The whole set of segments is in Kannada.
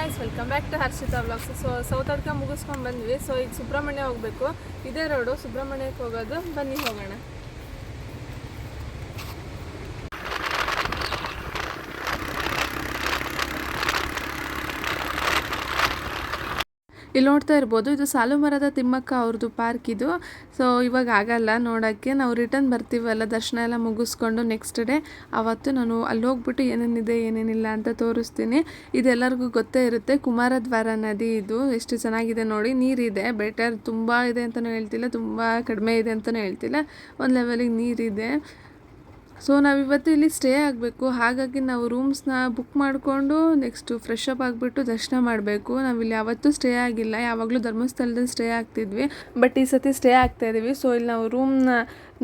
Guys welcome back to Harshitha blogs so Sauthadka ಮುಗಿಸ್ಕೊಂಡು ಬಂದ್ವಿ. ಸೊ ಈಗ ಸುಬ್ರಹ್ಮಣ್ಯ ಹೋಗಬೇಕು. ಇದೇ ರೋಡು ಸುಬ್ರಹ್ಮಣ್ಯಕ್ಕೆ ಹೋಗೋದು. ಬನ್ನಿ ಹೋಗೋಣ. ಇಲ್ಲಿ ನೋಡ್ತಾ ಇರ್ಬೋದು, ಇದು ಸಾಲು ಮರದ ತಿಮ್ಮಕ್ಕ ಅವ್ರದ್ದು ಪಾರ್ಕ್ ಇದು. ಸೊ ಇವಾಗ ಆಗಲ್ಲ, ನೋಡೋಕ್ಕೆ ನಾವು ರಿಟರ್ನ್ ಬರ್ತೀವಲ್ಲ ದರ್ಶನ ಎಲ್ಲ ಮುಗಿಸ್ಕೊಂಡು ನೆಕ್ಸ್ಟ್ ಡೇ ಅವತ್ತು ನಾನು ಅಲ್ಲಿ ಹೋಗ್ಬಿಟ್ಟು ಏನೇನಿದೆ, ಏನೇನಿಲ್ಲ ಅಂತ ತೋರಿಸ್ತೀನಿ. ಇದೆಲ್ಲರಿಗೂ ಗೊತ್ತೇ ಇರುತ್ತೆ ಕುಮಾರದ್ವಾರ ನದಿ ಇದು. ಎಷ್ಟು ಚೆನ್ನಾಗಿದೆ ನೋಡಿ, ನೀರಿದೆ. ಬೆಟರ್ ತುಂಬ ಇದೆ ಅಂತಲೂ ಹೇಳ್ತಿಲ್ಲ, ತುಂಬ ಕಡಿಮೆ ಇದೆ ಅಂತಲೂ ಹೇಳ್ತಿಲ್ಲ. ಒಂದು ಲೆವೆಲಿಗೆ ನೀರಿದೆ. ಸೊ ನಾವಿವತ್ತು ಇಲ್ಲಿ ಸ್ಟೇ ಆಗಬೇಕು. ಹಾಗಾಗಿ ನಾವು ರೂಮ್ಸ್ನ ಬುಕ್ ಮಾಡಿಕೊಂಡು ನೆಕ್ಸ್ಟು ಫ್ರೆಶ್ ಅಪ್ ಆಗಿಬಿಟ್ಟು ದರ್ಶನ ಮಾಡಬೇಕು. ನಾವಿಲ್ಲಿ ಯಾವತ್ತೂ ಸ್ಟೇ ಆಗಿಲ್ಲ. ಯಾವಾಗಲೂ ಧರ್ಮಸ್ಥಳದಲ್ಲಿ ಸ್ಟೇ ಆಗ್ತಿದ್ವಿ. ಬಟ್ ಈ ಸತಿ ಸ್ಟೇ ಆಗ್ತಾ ಇದ್ದೀವಿ ಸೊ ಇಲ್ಲಿ ನಾವು ರೂಮ್ನ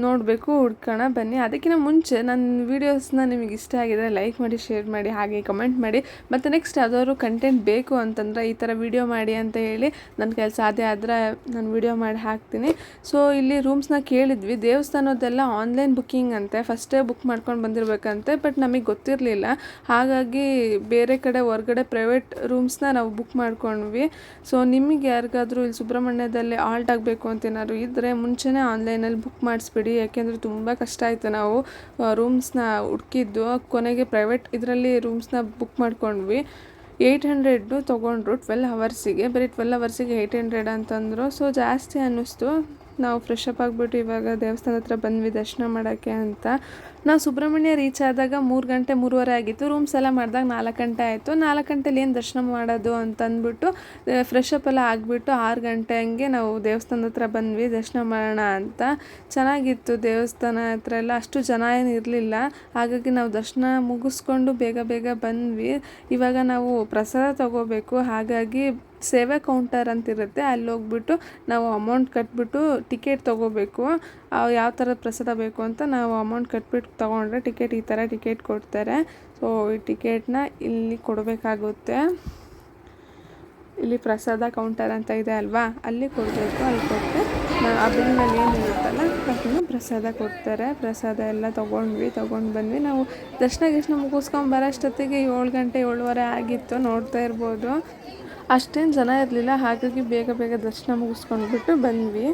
ನೋಡಬೇಕು, ಹುಡ್ಕೋಣ, ಬನ್ನಿ. ಅದಕ್ಕಿಂತ ಮುಂಚೆ ನನ್ನ ವೀಡಿಯೋಸ್ನ ನಿಮಗೆ ಇಷ್ಟ ಆಗಿದ್ರೆ ಲೈಕ್ ಮಾಡಿ ಶೇರ್ ಮಾಡಿ, ಹಾಗೆ ಕಮೆಂಟ್ ಮಾಡಿ. ಮತ್ತು ನೆಕ್ಸ್ಟ್ ಯಾವುದಾದ್ರು ಕಂಟೆಂಟ್ ಬೇಕು ಅಂತಂದರೆ ಈ ಥರ ವೀಡಿಯೋ ಮಾಡಿ ಅಂತ ಹೇಳಿ ನನ್ನ ಕೆಲಸ ಸಾಧ್ಯ ಆದರೆ ನಾನು ವೀಡಿಯೋ ಮಾಡಿ ಹಾಕ್ತೀನಿ. ಸೊ ಇಲ್ಲಿ ರೂಮ್ಸ್ನ ಕೇಳಿದ್ವಿ. ದೇವಸ್ಥಾನದ್ದೆಲ್ಲ ಆನ್ಲೈನ್ ಬುಕ್ಕಿಂಗ್ ಅಂತೆ. ಫಸ್ಟೇ ಬುಕ್ ಮಾಡ್ಕೊಂಡು ಬಂದಿರಬೇಕಂತೆ ಬಟ್ ನಮಗೆ ಗೊತ್ತಿರಲಿಲ್ಲ. ಹಾಗಾಗಿ ಬೇರೆ ಕಡೆ, ಹೊರಗಡೆ ಪ್ರೈವೇಟ್ ರೂಮ್ಸ್ನ ನಾವು ಬುಕ್ ಮಾಡ್ಕೊಂಡ್ವಿ. ಸೊ ನಿಮಗೆ ಯಾರಿಗಾದರೂ ಇಲ್ಲಿ ಸುಬ್ರಹ್ಮಣ್ಯದಲ್ಲಿ ಆಲ್ಟ್ ಆಗಬೇಕು ಅಂತ ಏನಾದ್ರು ಇದ್ದರೆ ಮುಂಚೆನೇ ಆನ್ಲೈನಲ್ಲಿ ಬುಕ್ ಮಾಡಿಸ್ಬಿಡಿ. ಯಾಕೆಂದರೆ ತುಂಬ ಕಷ್ಟ ಆಯಿತು. ನಾವು ರೂಮ್ಸ್ನ ಹುಡುಕಿದ್ದು ಕೊನೆಗೆ ಪ್ರೈವೇಟ್ ಇದರಲ್ಲಿ ರೂಮ್ಸ್ನ ಬುಕ್ ಮಾಡ್ಕೊಂಡ್ವಿ. ಏಯ್ಟ್ ಹಂಡ್ರೆಡ್ಡು ತೊಗೊಂಡ್ರು ಟ್ವೆಲ್ ಹವರ್ಸಿಗೆ ಬರೀ ಟ್ವೆಲ್ ಹವರ್ಸಿಗೆ ಏಯ್ಟ್ ಹಂಡ್ರೆಡ್ ಅಂತಂದರು. ಸೊ ಜಾಸ್ತಿ ಅನ್ನಿಸ್ತು. ನಾವು ಫ್ರೆಶ್ ಅಪ್ ಆಗಿಬಿಟ್ಟು ಇವಾಗ ದೇವಸ್ಥಾನ ಹತ್ರ ಬಂದ್ವಿ ದರ್ಶನ ಮಾಡೋಕ್ಕೆ ಅಂತ. ನಾವು ಸುಬ್ರಹ್ಮಣ್ಯ ರೀಚ್ ಆದಾಗ ಮೂರು ಗಂಟೆ ಮೂರುವರೆ ಆಗಿತ್ತು. ರೂಮ್ಸ್ ಎಲ್ಲ ಮಾಡಿದಾಗ ನಾಲ್ಕು ಗಂಟೆ ಆಯಿತು. ನಾಲ್ಕು ಗಂಟೆಲಿ ಏನು ದರ್ಶನ ಮಾಡೋದು ಅಂತ ಅಂದ್ಬಿಟ್ಟು ಫ್ರೆಶ್ ಅಪ್ ಎಲ್ಲ ಆಗಿಬಿಟ್ಟು ಆರು ಗಂಟೆ ಹಂಗೆ ನಾವು ದೇವಸ್ಥಾನದ ಹತ್ರ ಬಂದ್ವಿ ದರ್ಶನ ಮಾಡೋಣ ಅಂತ. ಚೆನ್ನಾಗಿತ್ತು ದೇವಸ್ಥಾನ ಹತ್ರ ಎಲ್ಲ. ಅಷ್ಟು ಜನ ಏನು ಇರಲಿಲ್ಲ. ಹಾಗಾಗಿ ನಾವು ದರ್ಶನ ಮುಗಿಸ್ಕೊಂಡು ಬೇಗ ಬೇಗ ಬಂದ್ವಿ. ಇವಾಗ ನಾವು ಪ್ರಸಾದ ತಗೋಬೇಕು. ಹಾಗಾಗಿ ಸೇವೆ ಕೌಂಟರ್ ಅಂತ ಇರುತ್ತೆ. ಅಲ್ಲಿ ಹೋಗ್ಬಿಟ್ಟು ನಾವು ಅಮೌಂಟ್ ಕಟ್ಬಿಟ್ಟು ಟಿಕೆಟ್ ತೊಗೋಬೇಕು. ಯಾವ ಥರದ ಪ್ರಸಾದ ಬೇಕು ಅಂತ ನಾವು ಅಮೌಂಟ್ ಕಟ್ಬಿಟ್ಟು ತೊಗೊಂಡ್ರೆ ಟಿಕೆಟ್ ಈ ಥರ ಟಿಕೆಟ್ ಕೊಡ್ತಾರೆ. ಸೊ ಈ ಟಿಕೆಟ್ನ ಇಲ್ಲಿ ಕೊಡಬೇಕಾಗುತ್ತೆ. ಇಲ್ಲಿ ಪ್ರಸಾದ ಕೌಂಟರ್ ಅಂತ ಇದೆ ಅಲ್ವಾ? ಅಲ್ಲಿ ಕೊಡಬೇಕು. ಅಲ್ಲಿ ಕೊಟ್ಟರೆ ಆ ಬಿಲ್ನಲ್ಲಿ ಏನು ಇರುತ್ತಲ್ಲ, ಅದನ್ನು ಪ್ರಸಾದ ಕೊಡ್ತಾರೆ. ಪ್ರಸಾದ ಎಲ್ಲ ತೊಗೊಂಡ್ವಿ, ತೊಗೊಂಡು ಬಂದ್ವಿ. ನಾವು ದರ್ಶನ ಗಿರ್ಶನ ಮುಗಿಸ್ಕೊಂಡು ಬರೋಷ್ಟೊತ್ತಿಗೆ ಏಳು ಗಂಟೆ ಏಳುವರೆ ಆಗಿತ್ತು. ನೋಡ್ತಾ ಇರ್ಬೋದು. ಅಷ್ಟೇನು ಜನ ಇರಲಿಲ್ಲ, ಹಾಗಾಗಿ ಬೇಗ ಬೇಗ ದರ್ಶನ ಮುಗಿಸ್ಕೊಂಡ್ಬಿಟ್ಟು ಬಂದ್ವಿ.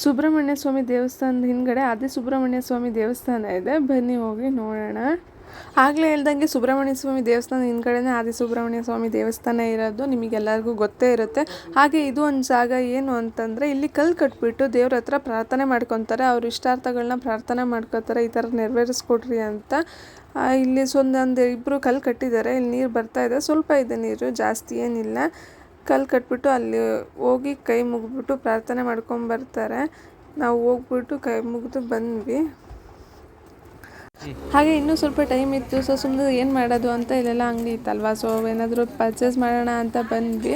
ಸುಬ್ರಹ್ಮಣ್ಯ ಸ್ವಾಮಿ ದೇವಸ್ಥಾನದ ಹಿಂದ್ಗಡೆ ಆದಿ ಸುಬ್ರಹ್ಮಣ್ಯ ಸ್ವಾಮಿ ದೇವಸ್ಥಾನ ಇದೆ. ಬನ್ನಿ ಹೋಗಿ ನೋಡೋಣ. ಆಗಲೇ ಹೇಳ್ದಂಗೆ ಸುಬ್ರಹ್ಮಣ್ಯ ಸ್ವಾಮಿ ದೇವಸ್ಥಾನ ಹಿಂದ್ಗಡೆನೇ ಆದಿ ಸುಬ್ರಹ್ಮಣ್ಯ ಸ್ವಾಮಿ ದೇವಸ್ಥಾನ ಇರೋದು ನಿಮಗೆಲ್ಲರಿಗೂ ಗೊತ್ತೇ ಇರುತ್ತೆ. ಹಾಗೆ ಇದು ಒಂದು ಜಾಗ ಏನು ಅಂತಂದರೆ ಇಲ್ಲಿ ಕಲ್ಲು ಕಟ್ಬಿಟ್ಟು ದೇವ್ರ ಹತ್ರ ಪ್ರಾರ್ಥನೆ ಮಾಡ್ಕೊತಾರೆ. ಅವ್ರ ಇಷ್ಟಾರ್ಥಗಳನ್ನ ಪ್ರಾರ್ಥನೆ ಮಾಡ್ಕೊತಾರೆ, ಈ ಥರ ನೆರವೇರಿಸ್ಕೊಡ್ರಿ ಅಂತ. ಇಲ್ಲಿ ಸೊಂದೊಂದು ಇಬ್ಬರು ಕಲ್ಲು ಕಟ್ಟಿದ್ದಾರೆ. ಇಲ್ಲಿ ನೀರು ಬರ್ತಾ ಇದೆ. ಸ್ವಲ್ಪ ಇದೆ ನೀರು, ಜಾಸ್ತಿ ಏನಿಲ್ಲ. ಕಲ್ಲು ಕಟ್ಬಿಟ್ಟು ಅಲ್ಲಿ ಹೋಗಿ ಕೈ ಮುಗಿಬಿಟ್ಟು ಪ್ರಾರ್ಥನೆ ಮಾಡ್ಕೊಂಬರ್ತಾರೆ ನಾವು ಹೋಗ್ಬಿಟ್ಟು ಕೈ ಮುಗಿದು ಬಂದ್ವಿ. ಹಾಗೆ ಇನ್ನೂ ಸ್ವಲ್ಪ ಟೈಮ್ ಇತ್ತು ಸೊ ಸುಮ್ಮನೆ ಏನು ಮಾಡೋದು ಅಂತ ಇಲ್ಲೆಲ್ಲ ಅಂಗಡಿ ಇತ್ತಲ್ವಾ ಸೊ ಏನಾದರೂ ಪರ್ಚೇಸ್ ಮಾಡೋಣ ಅಂತ ಬಂದ್ವಿ.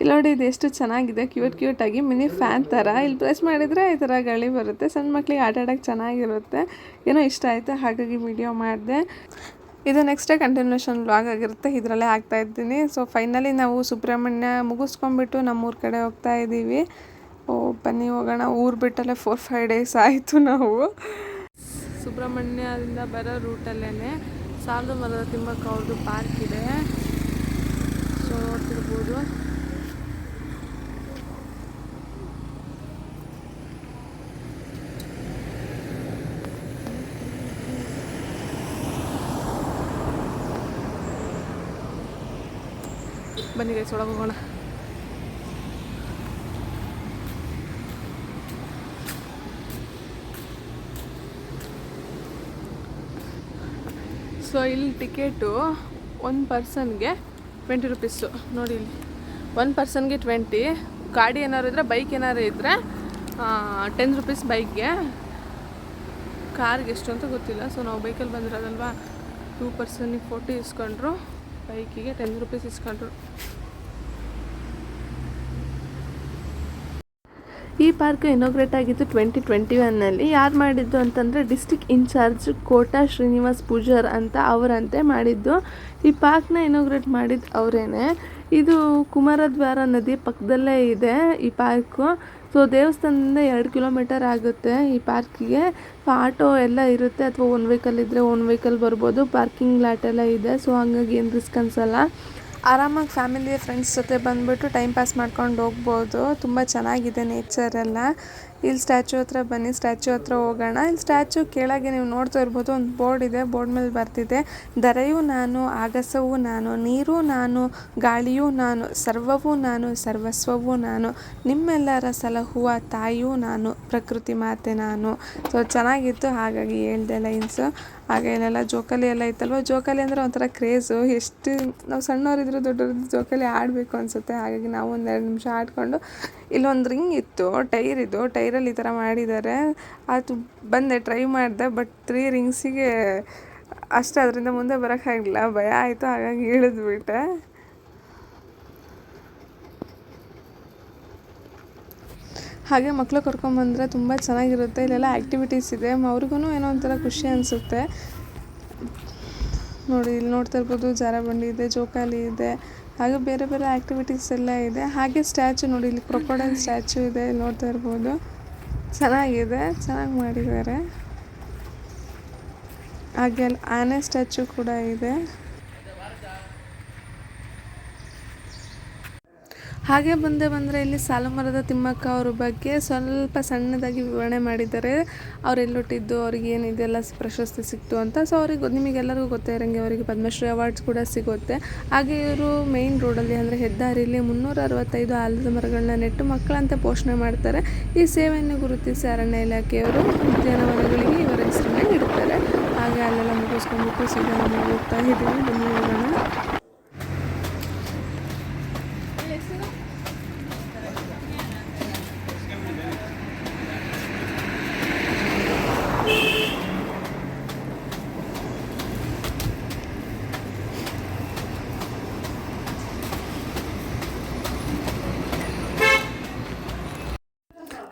ಇಲ್ಲಿ ನೋಡಿ, ಇದು ಎಷ್ಟು ಚೆನ್ನಾಗಿದೆ. ಕ್ಯೂಟ್ ಆಗಿ ಮಿನಿ ಫ್ಯಾನ್ ಥರ ಇಲ್ಲಿ ಪ್ರೆಸ್ ಮಾಡಿದರೆ ಈ ಥರ ಗಾಳಿ ಬರುತ್ತೆ. ಸಣ್ಣ ಮಕ್ಕಳಿಗೆ ಆಟ ಆಡೋಕ್ಕೆ ಚೆನ್ನಾಗಿರುತ್ತೆ. ಏನೋ ಇಷ್ಟ ಆಯಿತು, ಹಾಗಾಗಿ ವಿಡಿಯೋ ಮಾಡಿದೆ. ಇದು ನೆಕ್ಸ್ಟ್ ಕಂಟಿನ್ಯೂಷನ್ ವ್ಲಾಗ್ ಆಗಿರುತ್ತೆ. ಇದರಲ್ಲೇ ಆಗ್ತಾ ಇದ್ದೀನಿ. ಸೊ ಫೈನಲಿ ನಾವು ಸುಬ್ರಹ್ಮಣ್ಯ ಮುಗಿಸ್ಕೊಂಡ್ಬಿಟ್ಟು ನಮ್ಮೂರ ಕಡೆ ಹೋಗ್ತಾ ಇದ್ದೀವಿ. ಓ, ಬನ್ನಿ ಹೋಗೋಣ. ಊರು ಬಿಟ್ಟಲ್ಲೇ ಫೋರ್ ಫೈವ್ ಡೇಸ್ ಆಯಿತು ನಾವು. ಸುಬ್ರಹ್ಮಣ್ಯದಿಂದ ಬರೋ ರೂಟಲ್ಲೇ ಸಾಲದ ಮರದ ತಿಮ್ಮಕ್ಕ ಅವ್ರದ್ದು ಪಾರ್ಕ್ ಇದೆ. ಸೊ ನೋಡ್ತಿರ್ಬೋದು. ಬನ್ನಿ ಗೈಸ್ ಒಳಗೆ ಹೋಗೋಣ. ಸೊ ಇಲ್ಲಿ ಟಿಕೆಟು ಒಂದು ಪರ್ಸನ್ಗೆ ಟ್ವೆಂಟಿ ರುಪೀಸು ನೋಡಿ ಇಲ್ಲಿ. ಒನ್ ಪರ್ಸನ್ಗೆ ಟ್ವೆಂಟಿ ಗಾಡಿ ಏನಾದ್ರು ಇದ್ದರೆ ಬೈಕ್ ಏನಾದ್ರು ಇದ್ದರೆ ಟೆನ್ ರುಪೀಸ್ ಬೈಕ್ಗೆ ಕಾರ್ಗೆ ಎಷ್ಟು ಅಂತ ಗೊತ್ತಿಲ್ಲ. ಸೊ ನಾವು ಬೈಕಲ್ಲಿ ಬಂದಿರೋದಲ್ವಾ? Two ಪರ್ಸನ್ಗೆ forty ಇಸ್ಕೊಂಡ್ರು. ಬೈಕಿಗೆ ಟೆನ್ ರುಪೀಸ್ ಇಸ್ಕೊಂಡ್ರು. ಈ ಪಾರ್ಕ್ ಇನೋಗ್ರೇಟ್ ಆಗಿದ್ದು ಟ್ವೆಂಟಿ ಟ್ವೆಂಟಿ ಒನ್ನಲ್ಲಿ ಯಾರು ಮಾಡಿದ್ದು ಅಂತಂದರೆ ಡಿಸ್ಟಿಕ್ ಇನ್ಚಾರ್ಜ್ ಕೋಟಾ ಶ್ರೀನಿವಾಸ್ ಪೂಜಾರ್ ಅಂತ ಅವರಂತೆ ಮಾಡಿದ್ದು. ಈ ಪಾರ್ಕ್ನ ಇನೋಗ್ರೇಟ್ ಮಾಡಿದ್ದು ಅವರೇನೆ. ಇದು ಕುಮಾರದ್ವಾರ ನದಿ ಪಕ್ಕದಲ್ಲೇ ಇದೆ ಈ ಪಾರ್ಕು ಸೊ ದೇವಸ್ಥಾನದಿಂದ ಎರಡು ಕಿಲೋಮೀಟರ್ ಆಗುತ್ತೆ ಈ ಪಾರ್ಕಿಗೆ ಸೊ ಆಟೋ ಎಲ್ಲ ಇರುತ್ತೆ. ಅಥವಾ ಒನ್ ವೆಹಿಕಲ್ ಇದ್ದರೆ ಒನ್ ವೆಹಿಕಲ್ ಬರ್ಬೋದು. ಪಾರ್ಕಿಂಗ್ ಲಾಟ್ ಎಲ್ಲ ಇದೆ. ಸೊ ಹಂಗಾಗಿ ಏನು ರಿಸ್ಕ್ ಅನ್ಸಲ್ಲ. ಆರಾಮಾಗಿ ಫ್ಯಾಮಿಲಿ ಫ್ರೆಂಡ್ಸ್ ಜೊತೆ ಬಂದುಬಿಟ್ಟು ಟೈಮ್ ಪಾಸ್ ಮಾಡ್ಕೊಂಡು ಹೋಗ್ಬೋದು. ತುಂಬ ಚೆನ್ನಾಗಿದೆ ನೇಚರ್ ಎಲ್ಲ. ಇಲ್ಲಿ ಸ್ಟ್ಯಾಚು ಹತ್ರ ಬನ್ನಿ, ಸ್ಟ್ಯಾಚು ಹತ್ರ ಹೋಗೋಣ. ಇಲ್ಲಿ ಸ್ಟ್ಯಾಚು ಕೆಳಗೆ ನೀವು ನೋಡ್ತಾ ಇರ್ಬೋದು, ಒಂದು ಬೋರ್ಡ್ ಇದೆ, ಬೋರ್ಡ್ ಮೇಲೆ ಬರ್ತಿದೆ ದರೆಯೂ ನಾನು, ಆಗಸವೂ ನಾನು, ನೀರು ನಾನು, ಗಾಳಿಯೂ ನಾನು, ಸರ್ವವೂ ನಾನು, ಸರ್ವಸ್ವವೂ ನಾನು, ನಿಮ್ಮೆಲ್ಲರ ಸಲಹುವ ತಾಯಿಯೂ ನಾನು, ಪ್ರಕೃತಿ ಮಾತೆ ನಾನು. ಸೊ ಚೆನ್ನಾಗಿತ್ತು ಹಾಗಾಗಿ ಹೇಳ್ದೆ ಲೈನ್ಸು ಹಾಗೆ ಇಲ್ಲೆಲ್ಲ ಜೋಕಾಲಿ ಎಲ್ಲ ಇತ್ತಲ್ವ? ಜೋಕಾಲಿ ಅಂದರೆ ಒಂಥರ ಕ್ರೇಜು ಎಷ್ಟು ನಾವು ಸಣ್ಣವರಿದ್ರು ದೊಡ್ಡವರಿದ್ರು ಜೋಕಾಲಿ ಆಡಬೇಕು ಅನಿಸುತ್ತೆ. ಹಾಗಾಗಿ ನಾವು ಒಂದೆರಡು ನಿಮಿಷ ಆಡಿಕೊಂಡು, ಇಲ್ಲೊಂದು ರಿಂಗ್ ಇತ್ತು, ಟೈರ್ ಇದು ಟೈರಲ್ಲಿ ಈ ಥರ ಮಾಡಿದ್ದಾರೆ. ಅದು ಬಂದೆ, ಟ್ರೈ ಮಾಡಿದೆ, ಬಟ್ ತ್ರೀ ರಿಂಗ್ಸಿಗೆ ಅಷ್ಟು ಅದರಿಂದ ಮುಂದೆ ಬರೋಕ್ಕಾಗಿಲ್ಲ ಭಯ ಆಯಿತು, ಹಾಗಾಗಿ ಇಳಿದ್ಬಿಟ್ಟೆ ಹಾಗೆ ಮಕ್ಕಳು ಕರ್ಕೊಂಬಂದರೆ ತುಂಬ ಚೆನ್ನಾಗಿರುತ್ತೆ. ಇಲ್ಲೆಲ್ಲ ಆ್ಯಕ್ಟಿವಿಟೀಸ್ ಇದೆ. ಅವ್ರಿಗೂ ಏನೋ ಒಂಥರ ಖುಷಿ ಅನಿಸುತ್ತೆ. ನೋಡಿ, ಇಲ್ಲಿ ನೋಡ್ತಾ ಇರ್ಬೋದು, ಜಾರಬಂಡಿ ಇದೆ, ಜೋಕಾಲಿ ಇದೆ. ಹಾಗೆ ಬೇರೆ ಬೇರೆ ಆ್ಯಕ್ಟಿವಿಟೀಸ್ ಎಲ್ಲ ಇದೆ. ಹಾಗೆ ಸ್ಟ್ಯಾಚು ನೋಡಿ, ಇಲ್ಲಿ ಕ್ರೊಕೊಡೈಲ್ ಸ್ಟ್ಯಾಚು ಇದೆ, ನೋಡ್ತಾ ಇರ್ಬೋದು. ಚೆನ್ನಾಗಿದೆ ಚೆನ್ನಾಗಿ ಮಾಡಿದ್ದಾರೆ. ಹಾಗೆ ಆನೆ ಸ್ಟ್ಯಾಚು ಕೂಡ ಇದೆ. ಹಾಗೆ ಬಂದೆ ಬಂದರೆ ಇಲ್ಲಿ ಸಾಲುಮರದ ತಿಮ್ಮಕ್ಕ ಅವ್ರ ಬಗ್ಗೆ ಸ್ವಲ್ಪ ಸಣ್ಣದಾಗಿ ವಿವರಣೆ ಮಾಡಿದ್ದಾರೆ. ಅವ್ರು ಎಲ್ಲುಟ್ಟಿದ್ದು, ಅವ್ರಿಗೆ ಇದೆಲ್ಲ ಪ್ರಶಸ್ತಿ ಸಿಕ್ತು ಅಂತ. ಸೊ ಅವ್ರಿಗೆ ನಿಮಗೆಲ್ಲರಿಗೂ ಗೊತ್ತೇ ಇರೋಂಗೆ ಅವರಿಗೆ ಪದ್ಮಶ್ರೀ ಅವಾರ್ಡ್ಸ್ ಕೂಡ ಸಿಗುತ್ತೆ. ಹಾಗೆ ಇವರು ಮೇಯ್ನ್ ರೋಡಲ್ಲಿ ಅಂದರೆ ಹೆದ್ದಾರಿಯಲ್ಲಿ ಮುನ್ನೂರ ಅರವತ್ತೈದು ಆಲದ ಮರಗಳನ್ನ ನೆಟ್ಟು ಮಕ್ಕಳಂತೆ ಪೋಷಣೆ ಮಾಡ್ತಾರೆ. ಈ ಸೇವೆಯನ್ನು ಗುರುತಿಸಿ ಅರಣ್ಯ ಇಲಾಖೆಯವರು ಉದ್ಯಾನವನಗಳಿಗೆ ಇವರ ಹೆಸರನ್ನ ಇಡ್ತಾರೆ ಹಾಗೆ ಅಲ್ಲೆಲ್ಲ ಮುಗಿಸ್ಕೊಂಡ್ಬಿಟ್ಟು ಸೀದಾ ಹೋಗ್ತಾ ಇದ್ದೀವಿ. ಬನ್ನಿ ಹೋಗೋಣ.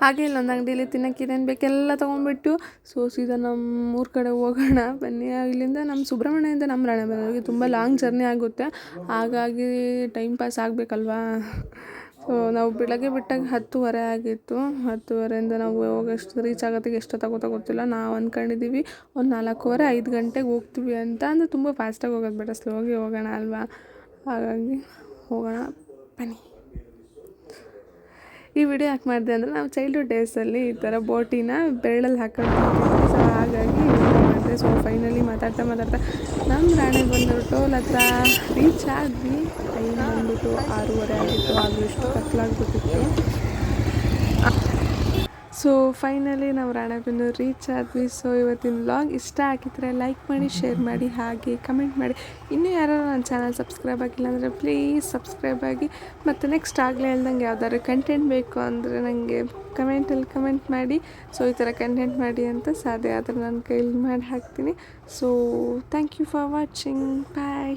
ಹಾಗೆ ಇಲ್ಲೊಂದು ಅಂಗಡಿಯಲ್ಲಿ ತಿನ್ನಕ್ಕೆ ಏನೇನು ಬೇಕೆಲ್ಲ ತೊಗೊಂಡ್ಬಿಟ್ಟು, ಸೊ ಸೀದಾ ನಮ್ಮ ಊರ ಕಡೆ ಹೋಗೋಣ, ಬನ್ನಿ. ಇಲ್ಲಿಂದ ನಮ್ಮ ಸುಬ್ರಹ್ಮಣ್ಯದಿಂದ ನಮ್ಮ ರಾಣೆಬೆನ್ನೂರಿಗೆ ತುಂಬ ಲಾಂಗ್ ಜರ್ನಿ ಆಗುತ್ತೆ. ಹಾಗಾಗಿ ಟೈಮ್ ಪಾಸ್ ಆಗಬೇಕಲ್ವಾ? ಸೊ ನಾವು ಬೆಳಗ್ಗೆ ಬಿಟ್ಟಾಗ ಹತ್ತುವರೆ ಆಗಿತ್ತು. ಹತ್ತುವರೆಯಿಂದ ನಾವು ಹೋಗೋಷ್ಟು ರೀಚ್ ಆಗೋತ್ತಿಗೆ ಎಷ್ಟೊತ್ತಾಗುತ್ತೋ ಗೊತ್ತಿಲ್ಲ. ನಾವು ಅಂದ್ಕೊಂಡಿದ್ದೀವಿ ಒಂದು ನಾಲ್ಕೂವರೆ, ಐದು ಗಂಟೆಗೆ ಹೋಗ್ತೀವಿ ಅಂತ. ಅಂದರೆ ತುಂಬ ಫಾಸ್ಟಾಗಿ ಹೋಗೋದು ಬೇಡ. ಸ್ಲೋಗಿ ಹೋಗೋಣ ಅಲ್ವಾ? ಹಾಗಾಗಿ ಹೋಗೋಣ, ಬನ್ನಿ. ಈ ವಿಡಿಯೋ ಯಾಕೆ ಮಾಡಿದೆ ಅಂದರೆ ನಾವು ಚೈಲ್ಡ್ಹುಡ್ ಡೇಸಲ್ಲಿ ಈ ಥರ ಬೋಟಿನ ಬೆರಳಲ್ಲಿ ಹಾಕೊಂಡು ಸೊ ಹಾಗಾಗಿ ಮಾಡಿದೆ. ಸೊ ಫೈನಲಿ ಮಾತಾಡ್ತಾ ಮಾತಾಡ್ತಾ ನಮ್ಮ ರಾಣೆ ಬಂದರು. ಟೋಲ್ ಹತ್ರ ರೀಚ್ ಆದ್ವಿ. ಟೈಮ್ ಬಂದ್ಬಿಟ್ಟು ಆರೂವರೆ ಆಗಿತ್ತು ಆಗಲೂ ಇಷ್ಟು ಕತ್ಲಾಗ್ಬಿಟ್ಟಿತ್ತು. ಸೊ ಫೈನಲಿ ನಾವು ರಾಣೆಬೆನ್ನೂರು ರೀಚ್ ಆದ್ವಿ. ಸೊ ಇವತ್ತಿನ ವ್ಲಾಗ್ ಇಷ್ಟ ಆಗಿದ್ರೆ ಲೈಕ್ ಮಾಡಿ ಶೇರ್ ಮಾಡಿ, ಹಾಗೆ ಕಮೆಂಟ್ ಮಾಡಿ. ಇನ್ನೂ ಯಾರು ನನ್ನ ಚಾನಲ್ ಸಬ್ಸ್ಕ್ರೈಬ್ ಆಗಿಲ್ಲ ಅಂದರೆ ಪ್ಲೀಸ್ ಸಬ್ಸ್ಕ್ರೈಬ್ ಆಗಿ. ಮತ್ತು ನೆಕ್ಸ್ಟ್ ಆಗಲೇ ಹೇಳ್ದಂಗೆ ಯಾವ್ದಾದ್ರು ಕಂಟೆಂಟ್ ಬೇಕು ಅಂದರೆ ನನಗೆ ಕಮೆಂಟಲ್ಲಿ ಕಮೆಂಟ್ ಮಾಡಿ. ಸೊ ಈ ಥರ ಕಂಟೆಂಟ್ ಮಾಡಿ ಅಂತ ಸಾಧ್ಯ ಆದರೆ ನಾನು ಕೈಲಿ ಮಾಡಿ ಹಾಕ್ತೀನಿ. So thank you for watching bye